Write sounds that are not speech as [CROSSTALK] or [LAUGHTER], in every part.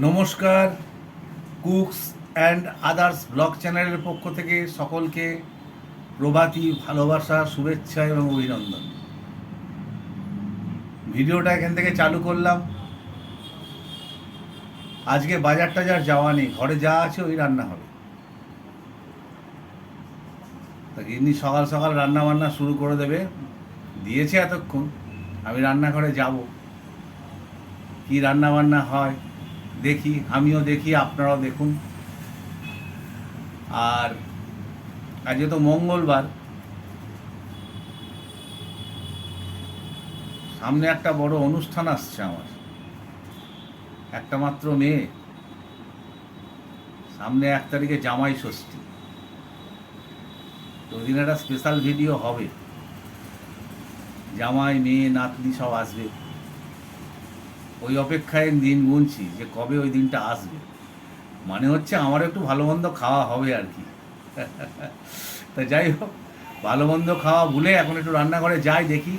নমস্কার, cooks and others blog চ্যানেলের পক্ষ থেকে সকলকে প্রভাতী ভালোবাসা, শুভেচ্ছা এবং অভিনন্দন। ভিডিওটা এখান থেকে চালু করলাম। আজকে বাজার টাজার যাওয়া নেই, ঘরে যা আছে ওই রান্না হবে। গিন্নি সকাল সকাল রান্না বান্না শুরু করে দেবে। দিয়েছে এতক্ষণ, আমি রান্নাঘরে যাব। কি রান্না বান্না হয়? দেখি, আমিও দেখি, আপনারাও দেখুন। আর আজকে তো মঙ্গলবার। সামনে একটা বড় অনুষ্ঠান আসছে আমার। একটা মাত্র মেয়ে। সামনে এক তারিখে জামাই ষষ্ঠী। তো ওই দিন একটা স্পেশাল ভিডিও হবে। জামাই, মেয়ে, নাতনি সব আসবে। ওই অপেক্ষায় দিন গুনছি যে কবে ওই দিনটা আসবে। মানে হচ্ছে আমার একটু ভালো মন্দ খাওয়া হবে আর কি। তা যাই হোক, ভালো মন্দ খাওয়া ভুলে এখন একটু রান্নাঘরে যাই দেখি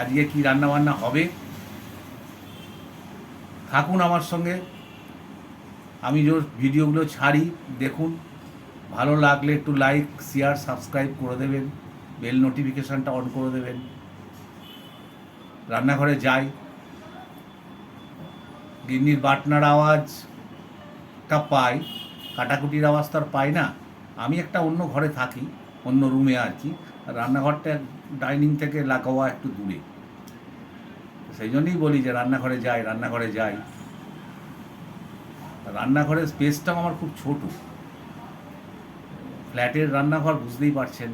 আজকে কি রান্না বান্না হবে। থাকুন আমার সঙ্গে, আমি যে ভিডিওগুলো ছাড়ি, দেখুন। ভালো লাগলে একটু লাইক শেয়ার সাবস্ক্রাইব করে দেবেন। বেল নোটিফিকেশানটা অন করে দেবেন। রান্নাঘরে যাই। গিন্নির বাটনার আওয়াজটা পাই, কাটাকুটির আওয়াজ তো আর পাই না। আমি একটা অন্য ঘরে থাকি, অন্য রুমে আর কি। রান্নাঘরটা ডাইনিং থেকে লাগাওয়া একটু দূরে। সেই জন্যই বলি যে রান্নাঘরে যাই রান্নাঘরে যাই। রান্নাঘরের স্পেসটাও আমার খুব ছোট। ফ্ল্যাটের রান্নাঘর বুঝতেই পারছেন।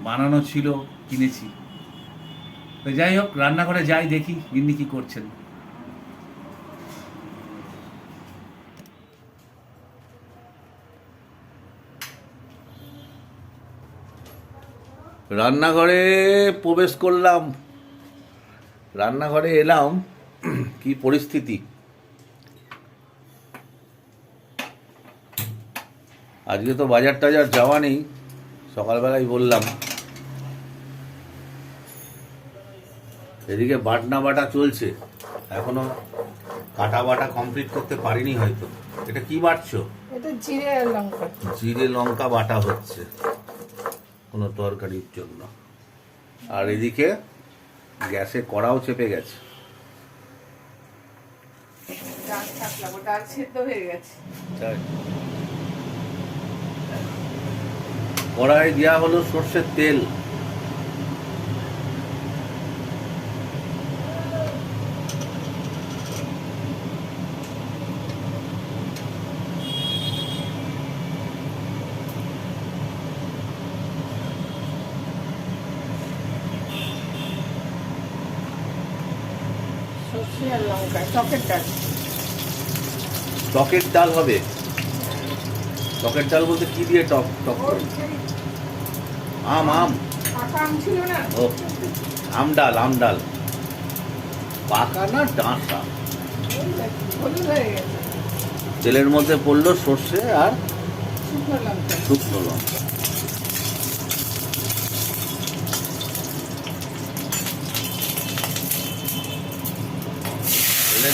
বানানো ছিল, কিনেছি। তো যাই হোক, রান্নাঘরে যাই দেখি গিন্নি কী করছেন। রান্নাঘরে প্রবেশ করলাম। রান্নাঘরে এলাম। [CLEARS THROAT] কি পরিস্থিতি? আজকে তো বাজার টাজার যাওয়া নেই সকালবেলায় বললাম। এদিকে বাটনা বাটা চলছে এখনও কাটা বাটা কমপ্লিট করতে পারিনি হয়তো। এটা কি বাটছো? এটা জিরে লঙ্কা। জিরে লঙ্কা বাটা হচ্ছে। কোনো তরকারির জন্য। আর এদিকে গ্যাসে কড়াও চেপে গেছে। ডাল সেদ্ধ হয়ে গেছে। কড়াই দেওয়া হলো সর্ষের তেল। আর লঙ্কা টকের ডাল। টকের ডাল হবে? টকের ডাল বলতে কি দিয়ে টক টক আম আম। আম ছিল না? ও আম ডাল আম ডাল। পাকা না গেছে। তেলের মধ্যে পড়ল সর্ষে আর শুকনো লঙ্কা।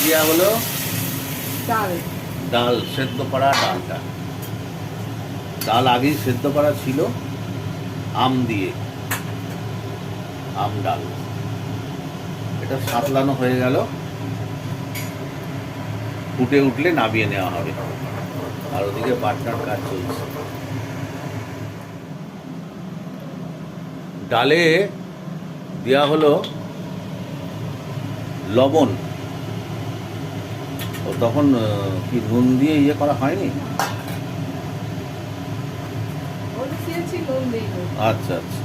দেওয়া হলো ডাল। ডাল সেদ্ধ করা ডালটা। ডাল আগেই সেদ্ধ করা ছিল আম দিয়ে। আম ডাল। এটা সাতলানো হয়ে গেল। ফুটে উঠলে নামিয়ে নেওয়া হবে। আর ওদিকে বাটনার কাজ চলছে। ডালে দেওয়া হলো লবণ। তখন কি নুন দিয়ে ইয়ে করা হয়নি? আচ্ছা আচ্ছা।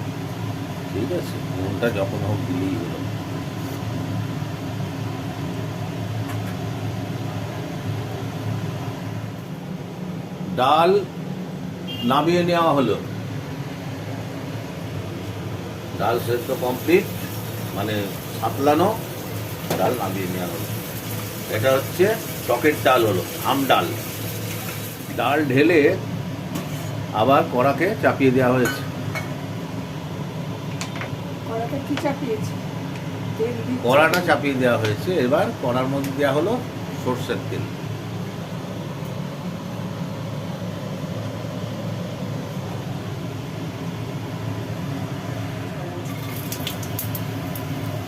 ঠিক আছে নুনটা যখন হোক দিলেই হলো। ডাল নামিয়ে নেওয়া হলো। ডাল সেদ্ধ কমপ্লিট মানে সাতলানো ডাল নামিয়ে নেওয়া হলো। এটা হচ্ছে টকের ডাল হলো আম ডাল। ডাল ঢেলে আবার কড়াকে চাপিয়ে দেওয়া হয়েছে। কড়াটা চাপিয়ে দেওয়া হয়েছে। এবার কড়ার মধ্যে দেওয়া হলো সর্ষের তেল।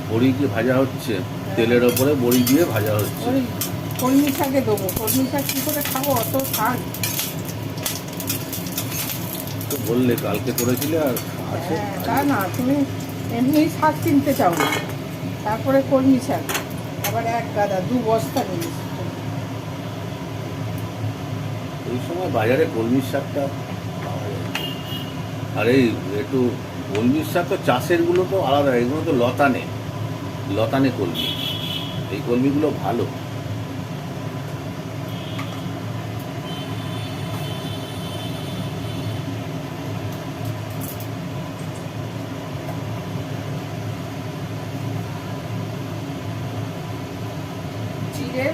বড়ি কি ভাজা হচ্ছে তেলের ওপরে বড়ি দিয়ে ভাজা হচ্ছে। কলমি শাকে দেবো। কলমি শাক কী করে খাব? অত শাক তো বললে কালকে করেছিলে আর আছে। হ্যাঁ, তা না তুমি এমনি শাক কিনতে চাও না। তারপরে কলমি শাক। আবার এক গাদা দু বস্তা নিয়ে। ওই সময় বাজারে কলমির শাকটা পাওয়া যায়। আর এই একটু কলমির শাক তো চাষেরগুলো তো আলাদা এগুলো তো লতানে লতানে কলমি। এই কলমিগুলো ভালো জিরে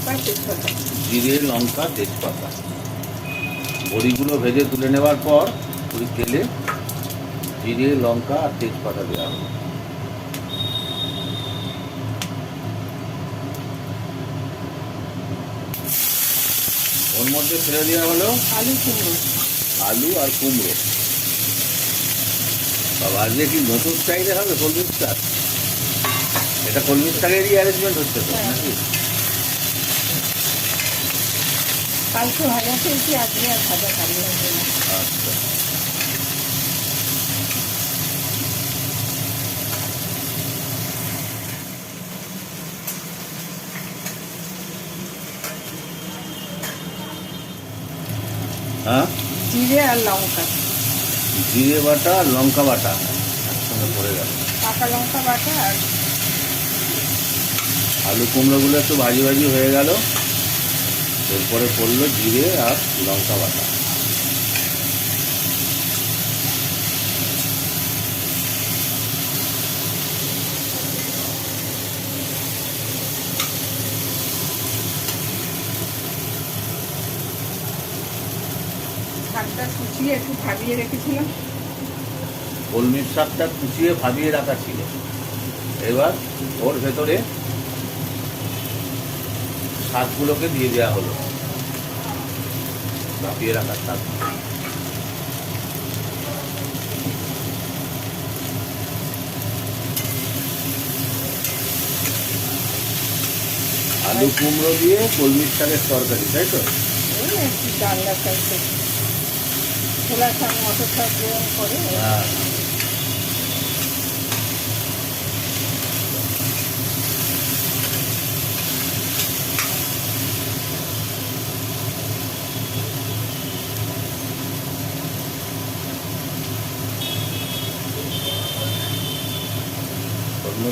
লঙ্কা তেজপাতা জিরে লঙ্কা তেজপাতা। বড়িগুলো ভেজে তুলে নেওয়ার পর ওই তেলে জিরে লঙ্কা আর তেজপাতা দেওয়া হলো ওর মধ্যে ফেলে দেওয়া হলো আলু কুমড়ো। আলু আর কুমড়ো। বাবা আজকে কি নতুন স্টাইলে হবে? কলমির শাক? এটা কলমির শাকেরই অ্যারেঞ্জমেন্ট হচ্ছে তো হ্যাঁ। নাকি? কালকে ভাজা খেয়েছি আজকে আর ভাজা খালি হবে না। আচ্ছা হ্যাঁ? জিরে আর লঙ্কা। জিরে বাটা আর লঙ্কা বাটা। একসঙ্গে পড়ে গেল। পাকা লঙ্কা বাটা আর আলু কুমড়োগুলো একটু ভাজি ভাজি হয়ে গেল। এরপরে পড়ল জিরে আর লঙ্কা বাটা। শাকটা কুচিয়ে একটু ভাবিয়ে রেখেছিলাম। কলমির শাকটা কুচিয়ে ভাবিয়ে রাখা ছিল। এবার ওর ভেতরে শাকগুলোকে দিয়ে দেওয়া হলো। ভাপিয়ে রাখার শাক। আলু কুমড়ো দিয়ে কলমির শাকের তরকারি তাই তো? ডালনা চাইছে ছোলা শাক মটর শাক করে। হ্যাঁ।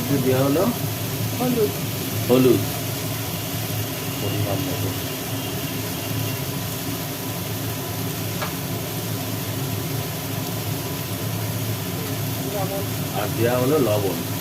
মধ্যে দেওয়া হলো? হলুদ। হলুদ। পরিমাণ মতো আর দেওয়া হলো লবণ।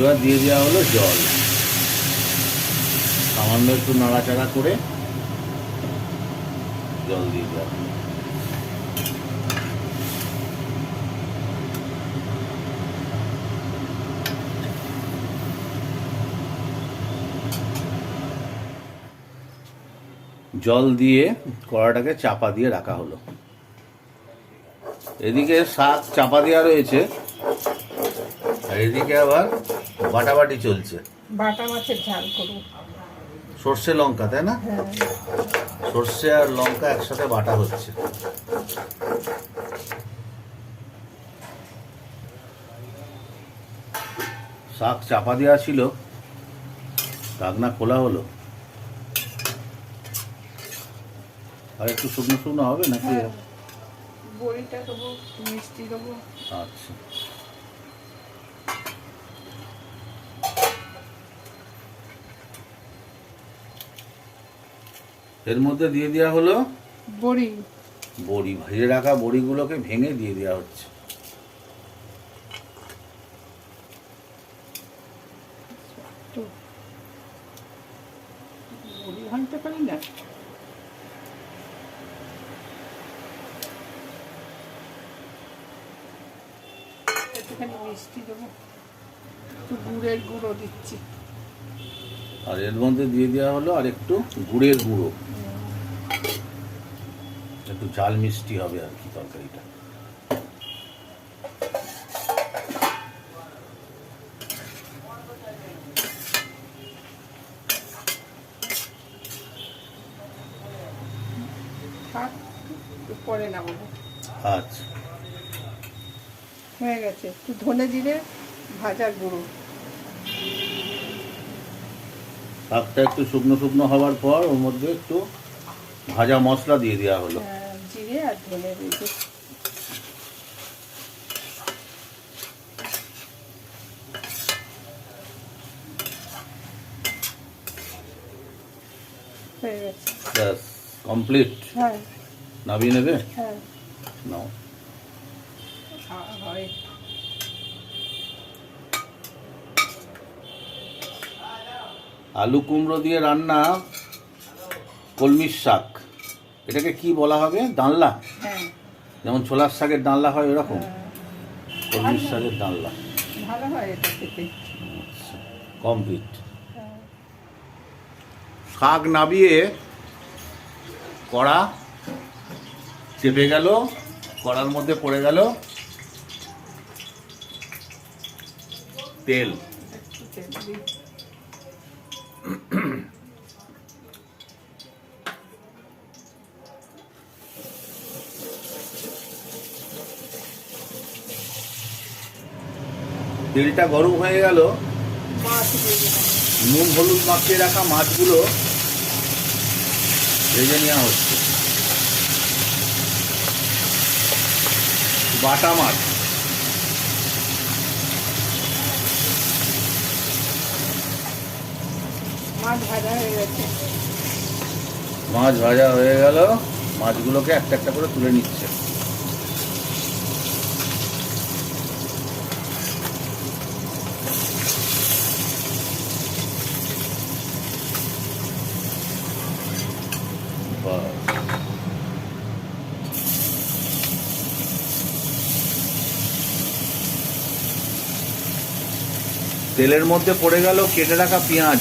এবার দিয়ে দেওয়া হলো জল। সামান্য একটু নাড়াচাড়া করে জল দিয়ে দেওয়া জল দিয়ে কড়াটাকে চাপা দিয়ে রাখা হলো। এদিকে শাক চাপা দেওয়া রয়েছে, আর এদিকে আবার বাটাবাটি চলছে। বাটা মাছের ঝাল করব। সর্ষে লঙ্কা তাই না? হ্যাঁ। সর্ষে আর লঙ্কা একসাথে বাটা হচ্ছে। শাক চাপা দেওয়া ছিল। ঢাকনা খোলা হলো। আর একটু শুকনো শুকনো হবে নাকি? হ্যাঁ। বড়িটা দেবো মিষ্টি দেবো। আচ্ছা। এর মধ্যে দিয়ে দেওয়া হলো বড়ি। বড়ি ভেজে রাখা বড়িগুলোকে ভেঙে দিয়ে দেওয়া হচ্ছে। একটুখানি মিষ্টি দেবো। একটু গুড়ের গুঁড়ো দিচ্ছি। আর এর মধ্যে দিয়ে দেওয়া হলো আর একটু গুড়ের গুঁড়ো। ঝাল মিষ্টি হবে আর কি তরকারিটা। পরে নামাবো আচ্ছা। হয়ে গেছে একটু ধনে জিরে ভাজা গুঁড়ো। শাকটা একটু শুকনো শুকনো হওয়ার পর ওর মধ্যে একটু ভাজা মশলা দিয়ে দেওয়া হলো। আর ধনে দিয়েছি। হয়ে গেছে। ব্যাস কমপ্লিট হ্যাঁ। নামিয়ে নেবে? হ্যাঁ। নাও। হয়। আলু কুমড়ো দিয়ে রান্না কলমির শাক। এটাকে কি বলা হবে? ডালনা হ্যাঁ। যেমন ছোলার শাকের ডালনা হয় এরকম। হ্যাঁ, কলমির শাকের ডালনা ভালো হয় এটা খেতে। কমপ্লিট হ্যাঁ। শাক নাবিয়ে কড়া চেপে গেল কড়ার মধ্যে পড়ে গেল তেল। তেলটা গরম হয়ে গেল। নুন হলুদ মাখিয়ে রাখা মাছগুলো ভেজে নেওয়া হচ্ছে। বাটা মাছ। মাছ ভাজা হয়ে গেছে। মাছ ভাজা হয়ে গেল। মাছগুলোকে একটা একটা করে তুলে নিচ্ছে। তেলের মধ্যে পড়ে গেল কেটে রাখা পেঁয়াজ।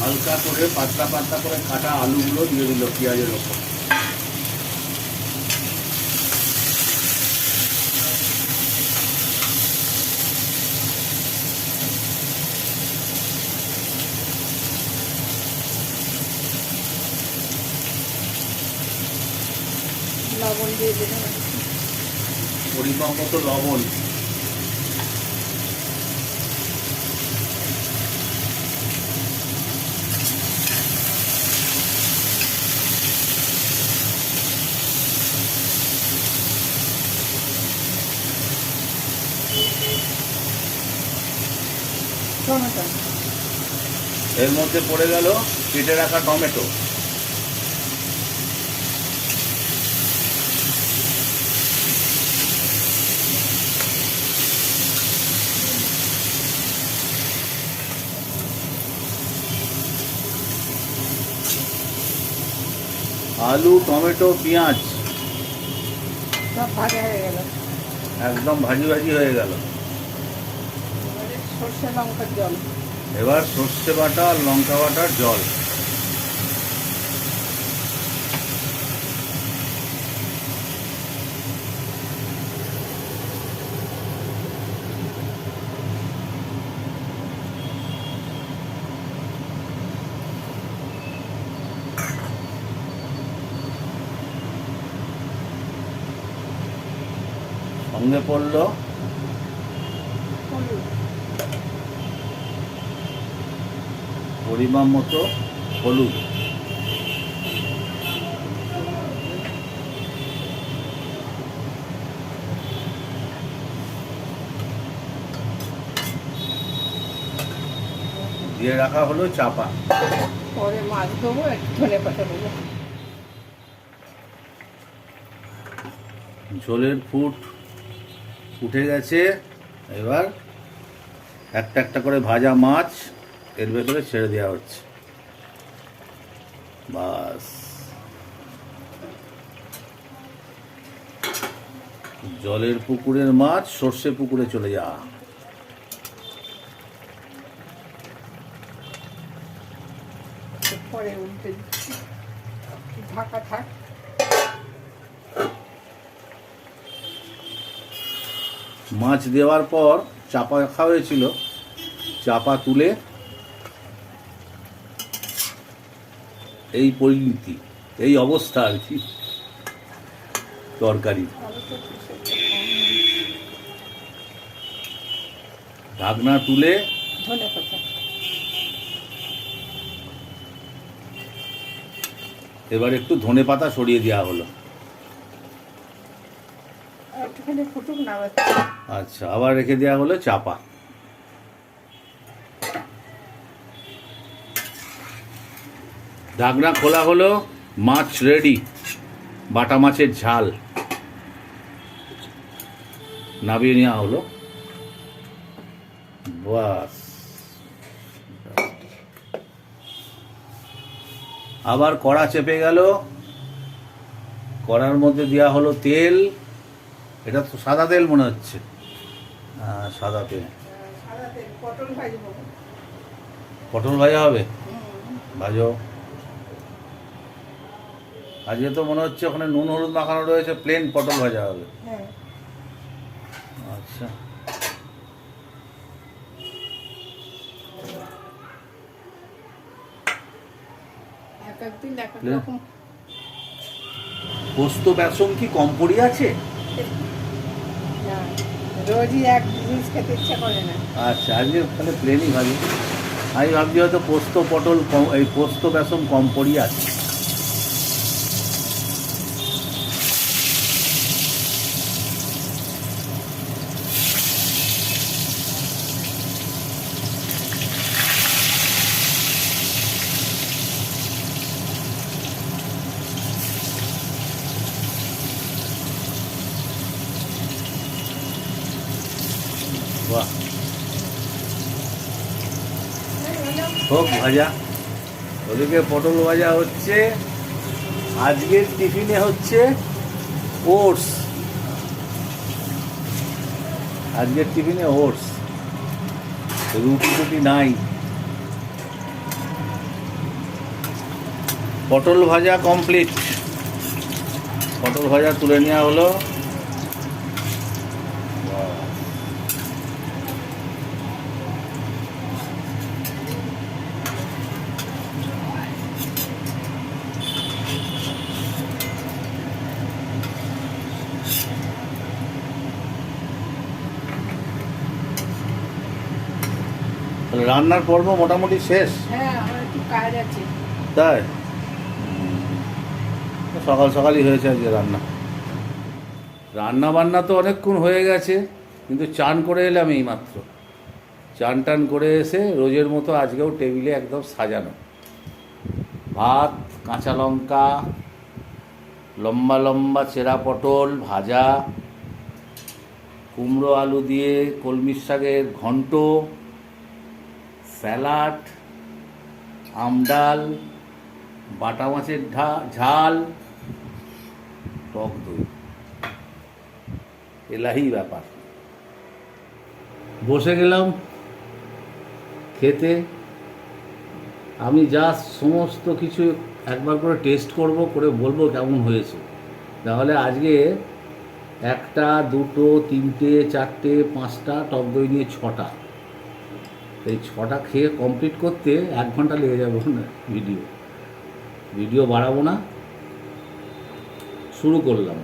হালকা করে পাতলা পাতলা করে কাটা আলুগুলো দিয়ে দিল পেঁয়াজের ওপর। লবণ দিয়ে দিলাম পরিমাণ মতো লবণ। এর মধ্যে পড়ে গেল কেটে রাখা টমেটো। আলু টমেটো পেঁয়াজ। সব ভাজা হয়ে গেল। একদম ভাজি ভাজি হয়ে গেল। সর্ষে লঙ্কার জল। এবার সর্ষে বাটা আর লঙ্কা বাটার জল। সঙ্গে পড়ল। পরিমাণ মতো হলুদ। দিয়ে রাখা হলো চাপা। পরে মাছ দেবো একটু ধনে পাতা দেবো। ঝোলের ফুট উঠে গেছে। এবার একটা একটা করে ভাজা মাছ এর ভেতরে ছেড়ে দেওয়া হচ্ছে। বাস। জলের পুকুরের মাছ সর্ষে পুকুরে চলে যা। পরে ঢাকা থাক। মাছ দেওয়ার পর চাপা রাখা হয়েছিল। চাপা তুলে এই পরিণতি, এই অবস্থা আর কি। তরকারি। ঢাকনা তুলে এবার একটু ধনে পাতা সরিয়ে দেওয়া হলো। ফুটুক না আবার আচ্ছা আবার রেখে দেওয়া হলো চাপা। ঢাকনা খোলা হলো, মাছ রেডি বাটা মাছের ঝাল। নামিয়ে নেওয়া হলো। বাস। আবার কড়া চেপে গেল। কড়ার মধ্যে দেওয়া হলো তেল। এটা তো সাদা তেল মনে হচ্ছে। হ্যাঁ, সাদা তেল। পটল ভাজা হবে? ভাজো। আজকে তো মনে হচ্ছে ওখানে নুন হলুদ মাখানো রয়েছে প্লেন পটল ভাজা হবে। হ্যাঁ। আচ্ছা। পোস্ত বেসন কি কম পড়ি আছে? এক জিনিস খেতে ইচ্ছা করে না। আচ্ছা আজকে তাহলে প্লেনই ভাবি আমি ভাবছি হয়তো পোস্ত পটল কম, এই পোস্ত বেসন কম পড়ি আছে হোক ভাজা। ওদিকে পটল ভাজা হচ্ছে। আজকের টিফিনে হচ্ছে ওটস। আজকের টিফিনে ওটস। রুটি টুটি নাই। পটল ভাজা কমপ্লিট। পটল ভাজা তুলে নেওয়া হলো। রান্নার পর্ব মোটামুটি শেষ? হ্যাঁ আমার একটু কাজ আছে। তাই? সকাল সকালই হয়েছে আজকে রান্না। রান্না বান্না তো অনেকক্ষণ হয়ে গেছে কিন্তু চান করে এলাম এই মাত্র চান টান করে এসে রোজের মতো আজকেও টেবিলে একদম সাজানো। ভাত কাঁচা লঙ্কা লম্বা লম্বা চেরা পটল ভাজা কুমড়ো আলু দিয়ে কলমির শাকের ঘন্ট স্যালাড আমডাল বাটা মাছের ঝাল, টক দই। এলাহি ব্যাপার। বসে গেলাম খেতে। আমি জাস্ট সমস্ত কিছু একবার করে টেস্ট করব, করে বলব কেমন হয়েছে। তাহলে আজকে একটা, দুটো, তিনটে, চারটে, পাঁচটা, টক দই নিয়ে ছটা। এই ছটা খেয়ে কমপ্লিট করতে এক ঘণ্টা লেগে যাবে না ভিডিও ভিডিও বাড়াবো না। শুরু করলাম।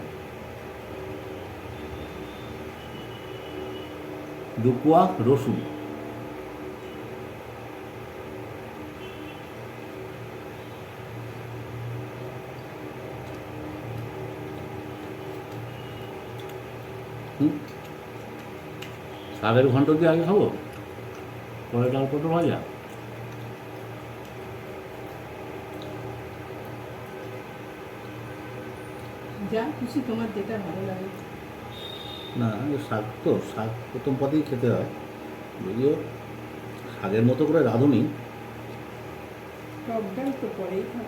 দুকুয়া রসুন। শাকের ঘন্ট দিয়ে আগে খাব? পরে ডাল পটল ভাজা? যা খুশি তোমার যেটা ভালো লাগে। না শাক তো শাক প্রথম পাতেই খেতে হয়। যদিও শাকের মতো করে রাঁধুনি। টক ডাল তো পরেই খাও।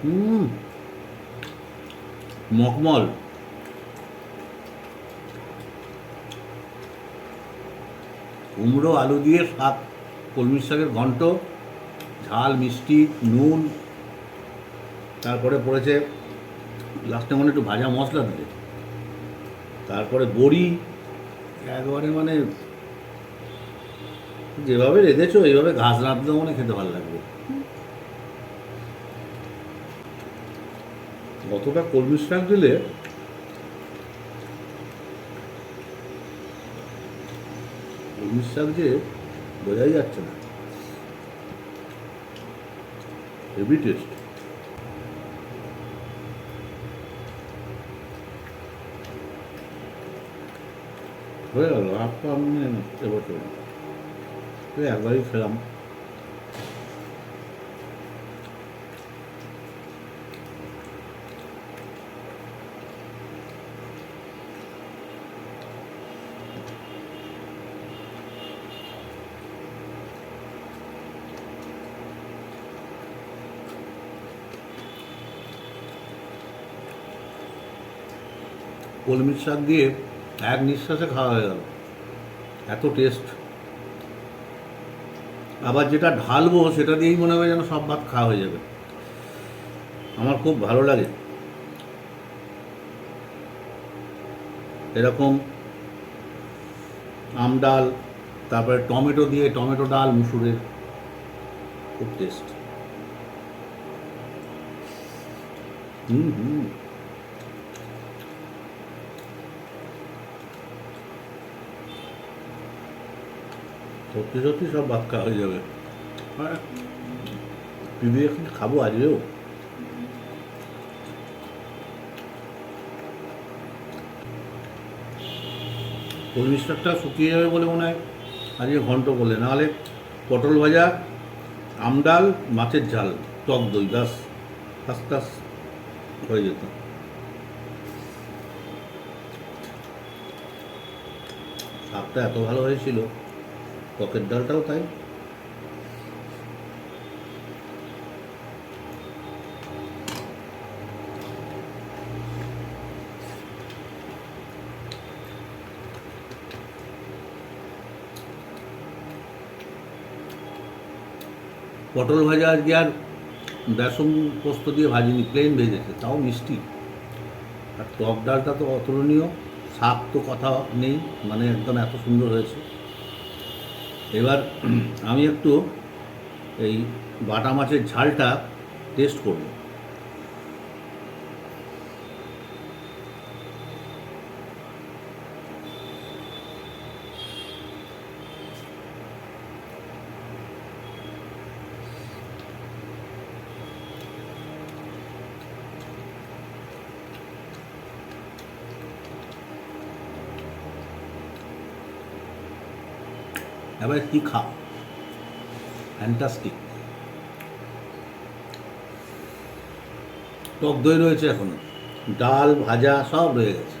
হুম মখমল। কুমড়ো আলু দিয়ে শাক কলমির শাকের ঘন্ট ঝাল মিষ্টি নুন তারপরে পড়েছে লাস্টে মনে একটু ভাজা মশলা দিলে। তারপরে বড়ি একবারে মানে যেভাবে রেঁধেছো এইভাবে ঘাস রাঁধলেও মনে খেতে ভালো লাগবে। কতটা কলমির শাক দিলে শাক যে বোঝাই যাচ্ছে না। হেভি টেস্ট হয়ে গেল আপনি এবছর একবারই খেলাম। কলমির শাক দিয়ে এক নিঃশ্বাসে খাওয়া হয়ে গেল। এত টেস্ট আবার যেটা ঢালবো সেটা দিয়েই মনে হবে যেন সব ভাত খাওয়া হয়ে যাবে। আমার খুব ভালো লাগে। এরকম আম ডাল, তারপরে টমেটো দিয়ে টমেটো ডাল, মুসুরের খুব টেস্ট হুম হুম। সত্যি সত্যি সব ভাত হয়ে যাবে। হ্যাঁ এখন খাব আজকেও। কলমি শাকটা শুকিয়ে যাবে বলে মনে হয়। আজকে ঘন্ট করলে। নাহলে পটল ভাজা, আম ডাল, মাছের ঝাল, টক দই, ব্যাস আস্তে আস্তে হয়ে যেত। শাকটা এত ভালো হয়েছিল। টকের ডালটাও তাই। পটল ভাজা আজকে আর বেসন পোস্ত দিয়ে ভাজিনি প্লেন ভেজেছে, তাও মিষ্টি। আর টক ডালটা তো অতুলনীয় শাক তো কথা নেই মানে একদম এত সুন্দর হয়েছে। এবার আমি একটু এই বাটা মাছের ঝালটা টেস্ট করব। এবার তীখা ফ্যান্টাস্টিক টক দই রয়েছে এখন। ডাল, ভাজা সব রয়ে গেছে।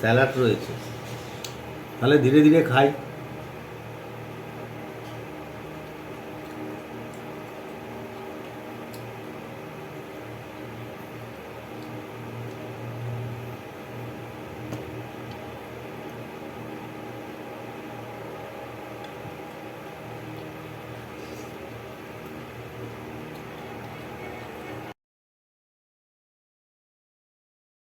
স্যালাড রয়েছে। তাহলে ধীরে ধীরে খাই।